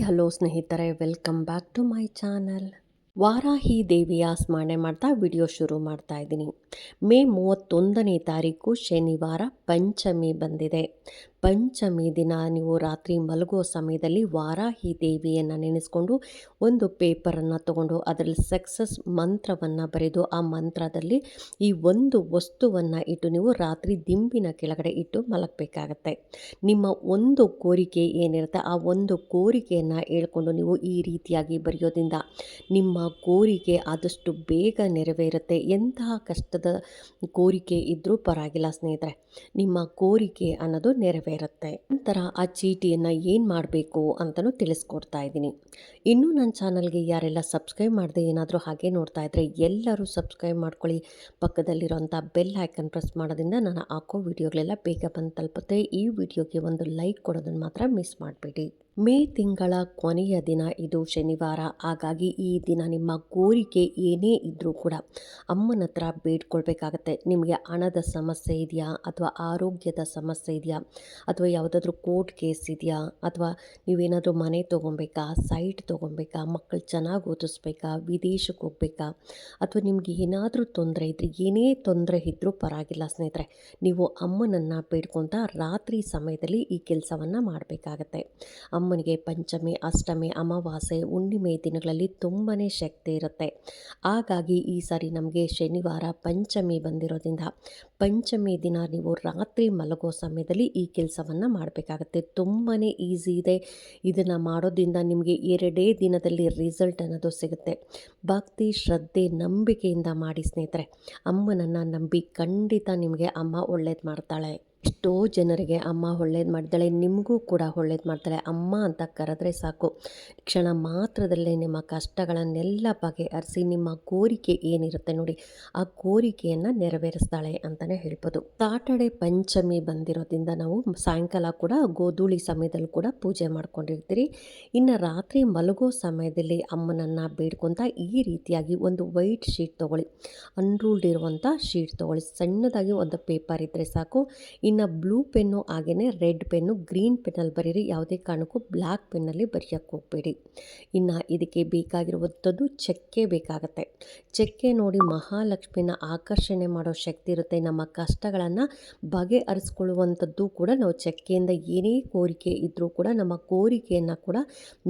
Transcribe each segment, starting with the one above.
Hello ಸ್ನೇಹಿತರೆ, welcome back to my channel. Varahi ದೇವಿಯ ಸ್ಮರಣೆ ಮಾಡ್ತಾ ವಿಡಿಯೋ ಶುರು ಮಾಡ್ತಾ ಇದ್ದೀನಿ. ಮೇ ಮೂವತ್ತೊಂದನೇ ತಾರೀಕು ಶನಿವಾರ ಪಂಚಮಿ ಬಂದಿದೆ. ಪಂಚಮಿ ದಿನ ನೀವು ರಾತ್ರಿ ಮಲಗುವ ಸಮಯದಲ್ಲಿ ವಾರಾಹಿ ದೇವಿಯನ್ನು ನೆನೆಸ್ಕೊಂಡು ಒಂದು ಪೇಪರನ್ನು ತಗೊಂಡು ಅದರಲ್ಲಿ ಸಕ್ಸಸ್ ಮಂತ್ರವನ್ನು ಬರೆದು ಆ ಮಂತ್ರದಲ್ಲಿ ಈ ಒಂದು ವಸ್ತುವನ್ನು ಇಟ್ಟು ನೀವು ರಾತ್ರಿ ದಿಂಬಿನ ಕೆಳಗಡೆ ಇಟ್ಟು ಮಲಗಬೇಕಾಗತ್ತೆ. ನಿಮ್ಮ ಒಂದು ಕೋರಿಕೆ ಏನಿರುತ್ತೆ ಆ ಒಂದು ಕೋರಿಕೆಯನ್ನು ಹೇಳ್ಕೊಂಡು ನೀವು ಈ ರೀತಿಯಾಗಿ ಬರೆಯೋದ್ರಿಂದ ನಿಮ್ಮ ಕೋರಿಕೆ ಆದಷ್ಟು ಬೇಗ ನೆರವೇರುತ್ತೆ. ಎಂತಹ ಕಷ್ಟದ ಕೋರಿಕೆ ಇದ್ದರೂ ಪರವಾಗಿಲ್ಲ ಸ್ನೇಹಿತರೆ. ನಿಮ್ಮ ಕೋರಿಕೆ ಅನ್ನೋದು ನೆರವೇರುತ್ತೆ ನಂತರ ಆ ಚೀಟಿಯನ್ನು ಏನು ಮಾಡಬೇಕು ಅಂತಲೂ ತಿಳಿಸ್ಕೊಡ್ತಾ ಇದ್ದೀನಿ. ಇನ್ನೂ ನನ್ನ ಚಾನಲ್ಗೆ ಯಾರೆಲ್ಲ ಸಬ್ಸ್ಕ್ರೈಬ್ ಮಾಡದೆ ಏನಾದರೂ ಹಾಗೆ ನೋಡ್ತಾ ಇದ್ದರೆ ಎಲ್ಲರೂ ಸಬ್ಸ್ಕ್ರೈಬ್ ಮಾಡ್ಕೊಳ್ಳಿ. ಪಕ್ಕದಲ್ಲಿರೋಂಥ ಬೆಲ್ ಐಕನ್ ಪ್ರೆಸ್ ಮಾಡೋದ್ರಿಂದ ನಾನು ಹಾಕೋ ವಿಡಿಯೋಗಳೆಲ್ಲ ಬೇಗ ಬಂದು ತಲುಪುತ್ತೆ. ಈ ವಿಡಿಯೋಗೆ ಒಂದು ಲೈಕ್ ಕೊಡೋದನ್ನು ಮಾತ್ರ ಮಿಸ್ ಮಾಡಬೇಡಿ. ಮೇ ತಿಂಗಳ ಕೊನೆಯ ದಿನ ಇದು ಶನಿವಾರ. ಹಾಗಾಗಿ ಈ ದಿನ ನಿಮ್ಮ ಕೋರಿಕೆ ಏನೇ ಇದ್ದರೂ ಕೂಡ ಅಮ್ಮನ ಹತ್ರ ಬೇಡ್ಕೊಳ್ಬೇಕಾಗತ್ತೆ. ನಿಮಗೆ ಹಣದ ಸಮಸ್ಯೆ ಇದೆಯಾ? ಅಥವಾ ಆರೋಗ್ಯದ ಸಮಸ್ಯೆ ಇದೆಯಾ? ಅಥವಾ ಯಾವುದಾದ್ರೂ ಕೋರ್ಟ್ ಕೇಸ್ ಇದೆಯಾ? ಅಥವಾ ನೀವೇನಾದರೂ ಮನೆ ತೊಗೊಬೇಕಾ? ಸೈಟ್ ತೊಗೊಬೇಕಾ? ಮಕ್ಕಳು ಚೆನ್ನಾಗಿ ಓದಿಸ್ಬೇಕಾ? ವಿದೇಶಕ್ಕೆ ಹೋಗ್ಬೇಕಾ? ಅಥವಾ ನಿಮಗೆ ಏನಾದರೂ ತೊಂದರೆ ಇದ್ದರೆ ಏನೇ ತೊಂದರೆ ಇದ್ದರೂ ಪರವಾಗಿಲ್ಲ ಸ್ನೇಹಿತರೆ, ನೀವು ಅಮ್ಮನನ್ನು ಬೇಡ್ಕೊಳ್ತಾ ರಾತ್ರಿ ಸಮಯದಲ್ಲಿ ಈ ಕೆಲಸವನ್ನು ಮಾಡಬೇಕಾಗತ್ತೆ. ಅಮ್ಮನಿಗೆ ಪಂಚಮಿ, ಅಷ್ಟಮಿ, ಅಮಾವಾಸ್ಯೆ, ಹುಣ್ಣಿಮೆ ದಿನಗಳಲ್ಲಿ ತುಂಬಾ ಶಕ್ತಿ ಇರುತ್ತೆ. ಹಾಗಾಗಿ ಈ ಸಾರಿ ನಮಗೆ ಶನಿವಾರ ಪಂಚಮಿ ಬಂದಿರೋದ್ರಿಂದ ಪಂಚಮಿ ದಿನ ನೀವು ರಾತ್ರಿ ಮಲಗೋ ಸಮಯದಲ್ಲಿ ಈ ಕೆಲಸವನ್ನು ಮಾಡಬೇಕಾಗತ್ತೆ. ತುಂಬಾ ಈಸಿ ಇದೆ. ಇದನ್ನು ಮಾಡೋದ್ರಿಂದ ನಿಮಗೆ ಎರಡೇ ದಿನದಲ್ಲಿ ರಿಸಲ್ಟ್ ಅನ್ನೋದು ಸಿಗುತ್ತೆ. ಭಕ್ತಿ, ಶ್ರದ್ಧೆ, ನಂಬಿಕೆಯಿಂದ ಮಾಡಿ ಸ್ನೇಹಿತರೆ. ಅಮ್ಮನನ್ನು ನಂಬಿ ಖಂಡಿತ ನಿಮಗೆ ಅಮ್ಮ ಒಳ್ಳೇದು ಮಾಡ್ತಾಳೆ. ಎಷ್ಟೋ ಜನರಿಗೆ ಅಮ್ಮ ಒಳ್ಳೇದು ಮಾಡ್ತಾಳೆ, ನಿಮಗೂ ಕೂಡ ಒಳ್ಳೇದು ಮಾಡ್ತಾಳೆ. ಅಮ್ಮ ಅಂತ ಕರೆದ್ರೆ ಸಾಕು. ಕ್ಷಣ ಮಾತ್ರದಲ್ಲೇ ನಿಮ್ಮ ಕಷ್ಟಗಳನ್ನೆಲ್ಲ ಬಗೆಹರಿಸಿ, ನಿಮ್ಮ ಕೋರಿಕೆ ಏನಿರುತ್ತೆ ನೋಡಿ, ಆ ಕೋರಿಕೆಯನ್ನು ನೆರವೇರಿಸ್ತಾಳೆ ಅಂತಲೇ ಹೇಳ್ಬೋದು. ಸಾಟರ್ಡೆ ಪಂಚಮಿ ಬಂದಿರೋದ್ರಿಂದ ನಾವು ಸಾಯಂಕಾಲ ಕೂಡ ಗೋಧೂಳಿ ಸಮಯದಲ್ಲಿ ಕೂಡ ಪೂಜೆ ಮಾಡ್ಕೊಂಡಿರ್ತೀರಿ. ಇನ್ನು ರಾತ್ರಿ ಮಲಗೋ ಸಮಯದಲ್ಲಿ ಅಮ್ಮನನ್ನು ಬೇಡ್ಕೊತ ಈ ರೀತಿಯಾಗಿ ಒಂದು ವೈಟ್ ಶೀಟ್ ತೊಗೊಳ್ಳಿ. ಅನ್ರೂಲ್ಡ್ ಇರುವಂಥ ಶೀಟ್ ತೊಗೊಳ್ಳಿ. ಸಣ್ಣದಾಗಿ ಒಂದು ಪೇಪರ್ ಇದ್ದರೆ ಸಾಕು. ಇನ್ನು ಬ್ಲೂ ಪೆನ್ನು ಹಾಗೆಯೇ ರೆಡ್ ಪೆನ್ನು, ಗ್ರೀನ್ ಪೆನ್ನಲ್ಲಿ ಬರೀರಿ, ಯಾವುದೇ ಕಾರಣಕ್ಕೂ ಬ್ಲ್ಯಾಕ್ ಪೆನ್ನಲ್ಲಿ ಬರೆಯೋಕ್ಕೆ ಹೋಗಬೇಡಿ. ಇನ್ನು ಇದಕ್ಕೆ ಬೇಕಾಗಿರುವಂಥದ್ದು ಚಕ್ಕೆ ಬೇಕಾಗತ್ತೆ. ಚಕ್ಕೆ ನೋಡಿ ಮಹಾಲಕ್ಷ್ಮಿನ ಆಕರ್ಷಣೆ ಮಾಡೋ ಶಕ್ತಿ ಇರುತ್ತೆ. ನಮ್ಮ ಕಷ್ಟಗಳನ್ನು ಬಗೆಹರಿಸ್ಕೊಳ್ಳುವಂಥದ್ದು ಕೂಡ ನಾವು ಚಕ್ಕೆಯಿಂದ ಏನೇ ಕೋರಿಕೆ ಇದ್ದರೂ ಕೂಡ ನಮ್ಮ ಕೋರಿಕೆಯನ್ನು ಕೂಡ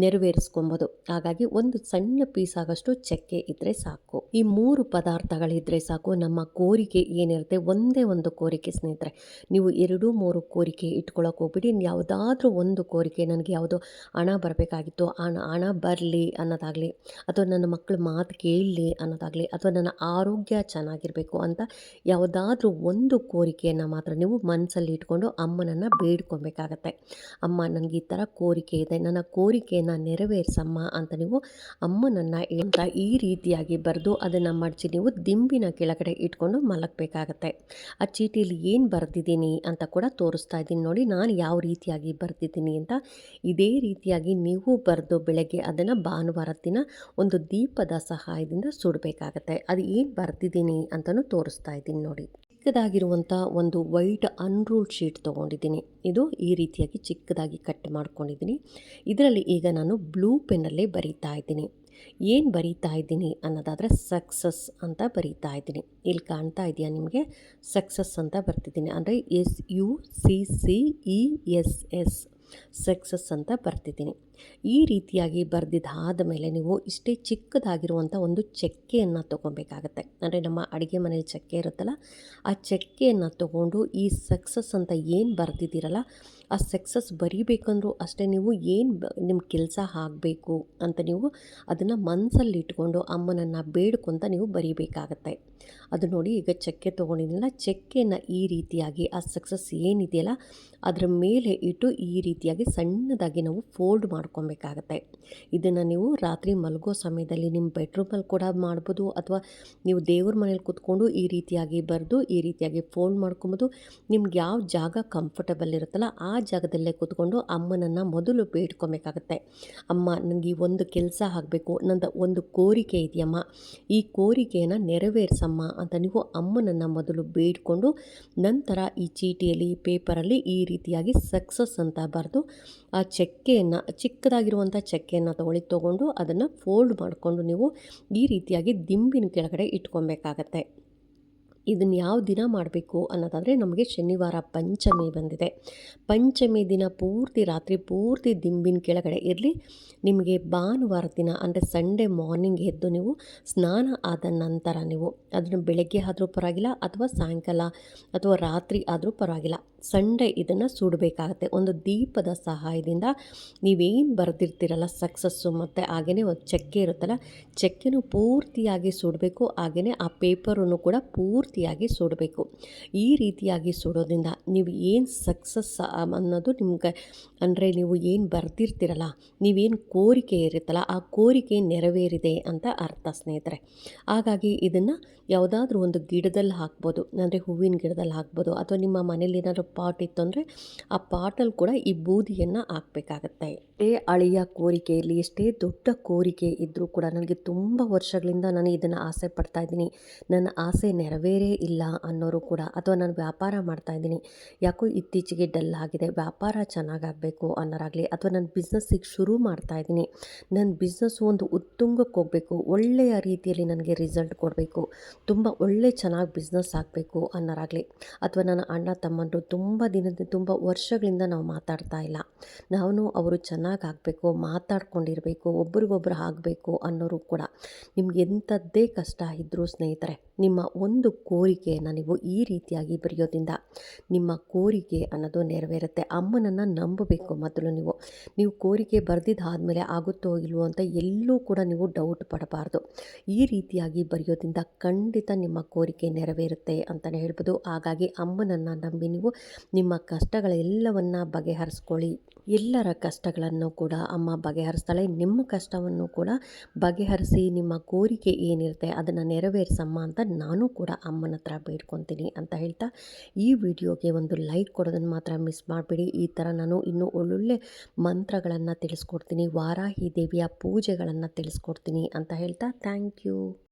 ನೆರವೇರಿಸ್ಕೊಬೋದು. ಹಾಗಾಗಿ ಒಂದು ಸಣ್ಣ ಪೀಸ್ ಆಗಷ್ಟು ಚಕ್ಕೆ ಇದ್ದರೆ ಸಾಕು. ಈ ಮೂರು ಪದಾರ್ಥಗಳಿದ್ದರೆ ಸಾಕು. ನಮ್ಮ ಕೋರಿಕೆ ಏನಿರುತ್ತೆ? ಒಂದೇ ಒಂದು ಕೋರಿಕೆ ಸ್ನೇಹಿತರೆ, ನೀವು ಎರಡು, ಮೂರು ಕೋರಿಕೆ ಇಟ್ಕೊಳ್ಳೋಕೆ ಹೋಗ್ಬಿಡಿ. ಯಾವುದಾದ್ರೂ ಒಂದು ಕೋರಿಕೆ ನನಗೆ ಯಾವುದೋ ಹಣ ಬರಬೇಕಾಗಿತ್ತು, ಹಣ ಹಣ ಬರಲಿ ಅನ್ನೋದಾಗಲಿ ಅಥವಾ ನನ್ನ ಮಕ್ಕಳು ಮಾತು ಕೇಳಲಿ ಅನ್ನೋದಾಗಲಿ ಅಥವಾ ನನ್ನ ಆರೋಗ್ಯ ಚೆನ್ನಾಗಿರಬೇಕು ಅಂತ ಯಾವುದಾದ್ರೂ ಒಂದು ಕೋರಿಕೆಯನ್ನು ಮಾತ್ರ ನೀವು ಮನಸ್ಸಲ್ಲಿ ಇಟ್ಕೊಂಡು ಅಮ್ಮನನ್ನು ಬೇಡ್ಕೊಬೇಕಾಗತ್ತೆ. ಅಮ್ಮ ನನಗೆ ಈ ಥರ ಕೋರಿಕೆ ಇದೆ, ನನ್ನ ಕೋರಿಕೆಯನ್ನು ನೆರವೇರಿಸಮ್ಮ ಅಂತ ನೀವು ಅಮ್ಮನನ್ನು ಅಂತ ಈ ರೀತಿಯಾಗಿ ಬರೆದು ಅದನ್ನು ಮಡಚಿ ನೀವು ದಿಂಬಿನ ಕೆಳಗಡೆ ಇಟ್ಕೊಂಡು ಮಲಗಬೇಕಾಗತ್ತೆ. ಆ ಚೀಟಿಯಲ್ಲಿ ಏನು ಬರೆದಿದ್ದೀನಿ ಅಂತ ಕೂಡ ತೋರಿಸ್ತಾ ಇದ್ದೀನಿ. ನೋಡಿ, ನಾನು ಯಾವ ರೀತಿಯಾಗಿ ಬರ್ತಿದ್ದೀನಿ ಅಂತ. ಇದೇ ರೀತಿಯಾಗಿ ನೀವು ಬರೆದು ಬೆಳಗ್ಗೆ ಅದನ್ನು ಭಾನುವಾರ ದಿನ ಒಂದು ದೀಪದ ಸಹಾಯದಿಂದ ಸುಡಬೇಕಾಗತ್ತೆ. ಅದು ಏನು ಬರ್ತಿದ್ದೀನಿ ಅಂತಲೂ ತೋರಿಸ್ತಾ ಇದ್ದೀನಿ ನೋಡಿ. ಚಿಕ್ಕದಾಗಿರುವಂಥ ಒಂದು ವೈಟ್ ಅನ್ರೂಲ್ಡ್ ಶೀಟ್ ತೊಗೊಂಡಿದ್ದೀನಿ. ಇದು ಈ ರೀತಿಯಾಗಿ ಚಿಕ್ಕದಾಗಿ ಕಟ್ ಮಾಡ್ಕೊಂಡಿದ್ದೀನಿ. ಇದರಲ್ಲಿ ಈಗ ನಾನು ಬ್ಲೂ ಪೆನ್ನಲ್ಲೇ ಬರೀತಾ ಇದ್ದೀನಿ. ಏನು ಬರೀತಾ ಇದ್ದೀನಿ ಅನ್ನೋದಾದರೆ ಸಕ್ಸಸ್ ಅಂತ ಬರೀತಾ ಇದ್ದೀನಿ. ಇಲ್ಲಿ ಕಾಣ್ತಾ ಇದೆಯಾ ನಿಮಗೆ? ಸಕ್ಸಸ್ ಅಂತ ಬರ್ತಿದ್ದೀನಿ. ಅಂದರೆ S U C C E S S success ಅಂತ ಬರ್ತಿದ್ದೀನಿ. ಈ ರೀತಿಯಾಗಿ ಬರೆದಿದ್ದಾದ ಮೇಲೆ ನೀವು ಇಷ್ಟೇ ಚಿಕ್ಕದಾಗಿರುವಂಥ ಒಂದು ಚಕ್ಕೆಯನ್ನು ತೊಗೊಬೇಕಾಗತ್ತೆ ಅಂದರೆ ನಮ್ಮ ಅಡುಗೆ ಮನೇಲಿ ಚಕ್ಕೆ ಇರುತ್ತಲ್ಲ, ಆ ಚಕ್ಕೆಯನ್ನು ತೊಗೊಂಡು ಈ ಸಕ್ಸಸ್ ಅಂತ ಏನು ಬರೆದಿದ್ದೀರಲ್ಲ, ಆ ಸಕ್ಸಸ್ ಬರೀಬೇಕಂದ್ರೂ ಅಷ್ಟೇ ನೀವು ಏನು ನಿಮ್ಮ ಕೆಲಸ ಆಗಬೇಕು ಅಂತ ನೀವು ಅದನ್ನು ಮನಸ್ಸಲ್ಲಿ ಇಟ್ಕೊಂಡು ಅಮ್ಮನನ್ನು ಬೇಡ್ಕೊಂತ ನೀವು ಬರೀಬೇಕಾಗತ್ತೆ. ಅದು ನೋಡಿ ಈಗ ಚಕ್ಕೆ ತೊಗೊಂಡಿದ್ದೀನಲ್ಲ ಚಕ್ಕೆನ ಈ ರೀತಿಯಾಗಿ, ಆ ಸಕ್ಸಸ್ ಏನಿದೆಯಲ್ಲ, ಅದರ ಮೇಲೆ ಇಟ್ಟು ಈ ರೀತಿಯಾಗಿ ಸಣ್ಣದಾಗಿ ನಾವು ಫೋಲ್ಡ್ ಮಾಡ್ಕೊಬೇಕಾಗತ್ತೆ. ಇದನ್ನು ನೀವು ರಾತ್ರಿ ಮಲಗೋ ಸಮಯದಲ್ಲಿ ನಿಮ್ಮ ಬೆಡ್ರೂಮಲ್ಲಿ ಕೂಡ ಮಾಡ್ಬೋದು, ಅಥವಾ ನೀವು ದೇವ್ರ ಮನೇಲಿ ಕೂತ್ಕೊಂಡು ಈ ರೀತಿಯಾಗಿ ಬರೆದು, ಈ ರೀತಿಯಾಗಿ ಫೋಲ್ಡ್ ಮಾಡ್ಕೊಬೋದು. ನಿಮ್ಗೆ ಯಾವ ಜಾಗ ಕಂಫರ್ಟಬಲ್ ಇರುತ್ತಲ್ಲ, ಆ ಜಾಗದಲ್ಲೇ ಕೂತ್ಕೊಂಡು ಅಮ್ಮನನ್ನು ಮೊದಲು ಬೇಡ್ಕೊಬೇಕಾಗತ್ತೆ. ಅಮ್ಮ ನನಗೆ ಒಂದು ಕೆಲಸ ಆಗಬೇಕು, ನಂದು ಒಂದು ಕೋರಿಕೆ ಇದೆಯಮ್ಮ. ಈ ಕೋರಿಕೆಯನ್ನು ನೆರವೇರಿಸಮ್ಮ ಅಂತ ನೀವು ಅಮ್ಮನನ್ನು ಮೊದಲು ಬೇಡಿಕೊಂಡು, ನಂತರ ಈ ಚೀಟಿಯಲ್ಲಿ, ಪೇಪರಲ್ಲಿ ಈ ರೀತಿಯಾಗಿ ಸಕ್ಸಸ್ ಅಂತ ಬರೆದು, ಆ ಚಕ್ಕೆಯನ್ನು ಚಿಕ್ಕ ಚಿಕ್ಕದಾಗಿರುವಂಥ ಚಕ್ಕೆಯನ್ನು ತೊಗೊಳ್ಳಿ ತೊಗೊಂಡು ಅದನ್ನು ಫೋಲ್ಡ್ ಮಾಡಿಕೊಂಡು ನೀವು ಈ ರೀತಿಯಾಗಿ ದಿಂಬಿನ ಕೆಳಗಡೆ ಇಟ್ಕೊಬೇಕಾಗತ್ತೆ. ಇದನ್ನು ಯಾವ ದಿನ ಮಾಡಬೇಕು ಅನ್ನೋದಾದರೆ ನಮಗೆ ಶನಿವಾರ ಪಂಚಮಿ ಬಂದಿದೆ. ಪಂಚಮಿ ದಿನ ಪೂರ್ತಿ ರಾತ್ರಿ ಪೂರ್ತಿ ದಿಂಬಿನ ಕೆಳಗಡೆ ಇರಲಿ. ನಿಮಗೆ ಭಾನುವಾರ ದಿನ ಅಂದರೆ ಸಂಡೇ ಮಾರ್ನಿಂಗ್ ಎದ್ದು ನೀವು ಸ್ನಾನ ಆದ ನಂತರ ನೀವು ಅದನ್ನು ಬೆಳಗ್ಗೆ ಆದರೂ ಪರವಾಗಿಲ್ಲ ಅಥವಾ ಸಾಯಂಕಾಲ ಅಥವಾ ರಾತ್ರಿ ಆದರೂ ಪರವಾಗಿಲ್ಲ. ಸಂಡೇ ಇದನ್ನು ಸುಡಬೇಕಾಗತ್ತೆ. ಒಂದು ದೀಪದ ಸಹಾಯದಿಂದ ನೀವೇನು ಬರೆದಿರ್ತೀರಲ್ಲ ಸಕ್ಸಸ್ಸು ಮತ್ತು ಹಾಗೆಯೇ ಒಂದು ಚಕ್ಕೆ ಇರುತ್ತಲ್ಲ, ಚಕ್ಕೆನೂ ಪೂರ್ತಿಯಾಗಿ ಸುಡಬೇಕು. ಹಾಗೆಯೇ ಆ ಪೇಪರನ್ನು ಕೂಡ ಪೂರ್ತಿಯಾಗಿ ಸುಡಬೇಕು. ಈ ರೀತಿಯಾಗಿ ಸುಡೋದ್ರಿಂದ ನೀವು ಏನು ಸಕ್ಸಸ್ ಅನ್ನೋದು ನಿಮ್ಗೆ ಅಂದರೆ ನೀವು ಏನು ಬರೆದಿರ್ತೀರಲ್ಲ, ನೀವೇನು ಕೋರಿಕೆ ಇರುತ್ತಲ್ಲ, ಆ ಕೋರಿಕೆ ನೆರವೇರಿದೆ ಅಂತ ಅರ್ಥ ಸ್ನೇಹಿತರೆ. ಹಾಗಾಗಿ ಇದನ್ನು ಯಾವುದಾದ್ರೂ ಒಂದು ಗಿಡದಲ್ಲಿ ಹಾಕ್ಬೋದು, ಅಂದರೆ ಹೂವಿನ ಗಿಡದಲ್ಲಿ ಹಾಕ್ಬೋದು, ಅಥವಾ ನಿಮ್ಮ ಮನೇಲಿ ಏನಾದರೂ ಪಾಟ್ ಇತ್ತು ಅಂದರೆ ಆ ಪಾಟಲ್ಲಿ ಕೂಡ ಈ ಬೂದಿಯನ್ನು ಹಾಕಬೇಕಾಗತ್ತೆ. ಎಷ್ಟೇ ಅಳಿಯ ಕೋರಿಕೆ ಇರಲಿ, ಎಷ್ಟೇ ದೊಡ್ಡ ಕೋರಿಕೆ ಇದ್ದರೂ ಕೂಡ ನನಗೆ ತುಂಬ ವರ್ಷಗಳಿಂದ ನಾನು ಇದನ್ನು ಆಸೆ ಪಡ್ತಾ ಇದ್ದೀನಿ. ನನ್ನ ಆಸೆ ನೆರವೇರೇ ಇಲ್ಲ ಅನ್ನೋರು ಕೂಡ ಅಥವಾ ನಾನು ವ್ಯಾಪಾರ ಮಾಡ್ತಾ ಇದ್ದೀನಿ. ಯಾಕೋ ಇತ್ತೀಚೆಗೆ ಡಲ್ ಆಗಿದೆ. ವ್ಯಾಪಾರ ಚೆನ್ನಾಗಾಗಬೇಕು ಅನ್ನೋರಾಗಲಿ ಅಥವಾ ನನ್ನ ಬಿಸ್ನೆಸ್ಸಿಗೆ ಶುರು ಮಾಡ್ತಾ ಇದ್ದೀನಿ. ನನ್ನ ಬಿಸ್ನೆಸ್ ಒಂದು ಉತ್ತುಂಗಕ್ಕೆ ಹೋಗಬೇಕು. ಒಳ್ಳೆಯ ರೀತಿಯಲ್ಲಿ ನನಗೆ ರಿಸಲ್ಟ್ ಕೊಡಬೇಕು. ತುಂಬ ಒಳ್ಳೆ ಚೆನ್ನಾಗಿ ಬಿಸ್ನೆಸ್ ಆಗಬೇಕು ಅನ್ನೋರಾಗಲಿ ಅಥವಾ ನನ್ನ ಅಣ್ಣ ತಮ್ಮಂದರು ತುಂಬ ದಿನದ, ತುಂಬ ವರ್ಷಗಳಿಂದ ನಾವು ಮಾತಾಡ್ತಾ ಇಲ್ಲ. ನಾವು ಅವರು ಚೆನ್ನಾಗಿ ಆಗಬೇಕು ಮಾತಾಡ್ಕೊಂಡಿರಬೇಕು, ಒಬ್ರಿಗೊಬ್ರು ಆಗಬೇಕು ಅನ್ನೋರು ಕೂಡ ನಿಮ್ಗೆ ಎಂಥದ್ದೇ ಕಷ್ಟ ಇದ್ದರೂ ಸ್ನೇಹಿತರೆ ನಿಮ್ಮ ಒಂದು ಕೋರಿಕೆಯನ್ನು ನೀವು ಈ ರೀತಿಯಾಗಿ ಬರೆಯೋದ್ರಿಂದ ನಿಮ್ಮ ಕೋರಿಕೆ ಅನ್ನೋದು ನೆರವೇರುತ್ತೆ. ಅಮ್ಮನನ್ನು ನಂಬಬೇಕು ಮೊದಲು ನೀವು. ನೀವು ಕೋರಿಕೆ ಬರೆದಿದ್ದಾದಮೇಲೆ ಆಗುತ್ತೋ ಇಲ್ವೋ ಅಂತ ಎಲ್ಲೂ ಕೂಡ ನೀವು ಡೌಟ್ ಪಡಬಾರ್ದು. ಈ ರೀತಿಯಾಗಿ ಬರೆಯೋದ್ರಿಂದ ಖಂಡಿತ ನಿಮ್ಮ ಕೋರಿಕೆ ನೆರವೇರುತ್ತೆ ಅಂತಲೇ ಹೇಳ್ಬೋದು. ಹಾಗಾಗಿ ಅಮ್ಮನನ್ನು ನಂಬಿ ನೀವು ನಿಮ್ಮ ಕಷ್ಟಗಳೆಲ್ಲವನ್ನು ಬಗೆಹರಿಸ್ಕೊಳ್ಳಿ. ಎಲ್ಲರ ಕಷ್ಟಗಳನ್ನು ಕೂಡ ಅಮ್ಮ ಬಗೆಹರಿಸ್ತಾಳೆ. ನಿಮ್ಮ ಕಷ್ಟವನ್ನು ಕೂಡ ಬಗೆಹರಿಸಿ, ನಿಮ್ಮ ಕೋರಿಕೆ ಏನಿರುತ್ತೆ ಅದನ್ನು ನೆರವೇರಿಸಮ್ಮ ಅಂತ ನಾನು ಕೂಡ ಅಮ್ಮನ ಹತ್ರ ಬೇಡ್ಕೊತೀನಿ ಅಂತ ಹೇಳ್ತಾ, ಈ ವಿಡಿಯೋಗೆ ಒಂದು ಲೈಕ್ ಕೊಡೋದನ್ನು ಮಾತ್ರ ಮಿಸ್ ಮಾಡಬೇಡಿ. ಈ ಥರ ನಾನು ಇನ್ನೂ ಒಳ್ಳೊಳ್ಳೆ ಮಂತ್ರಗಳನ್ನು ತಿಳಿಸ್ಕೊಡ್ತೀನಿ, ವಾರಾಹಿ ದೇವಿಯ ಪೂಜೆಗಳನ್ನು ತಿಳಿಸ್ಕೊಡ್ತೀನಿ ಅಂತ ಹೇಳ್ತಾ, ಥ್ಯಾಂಕ್ ಯು.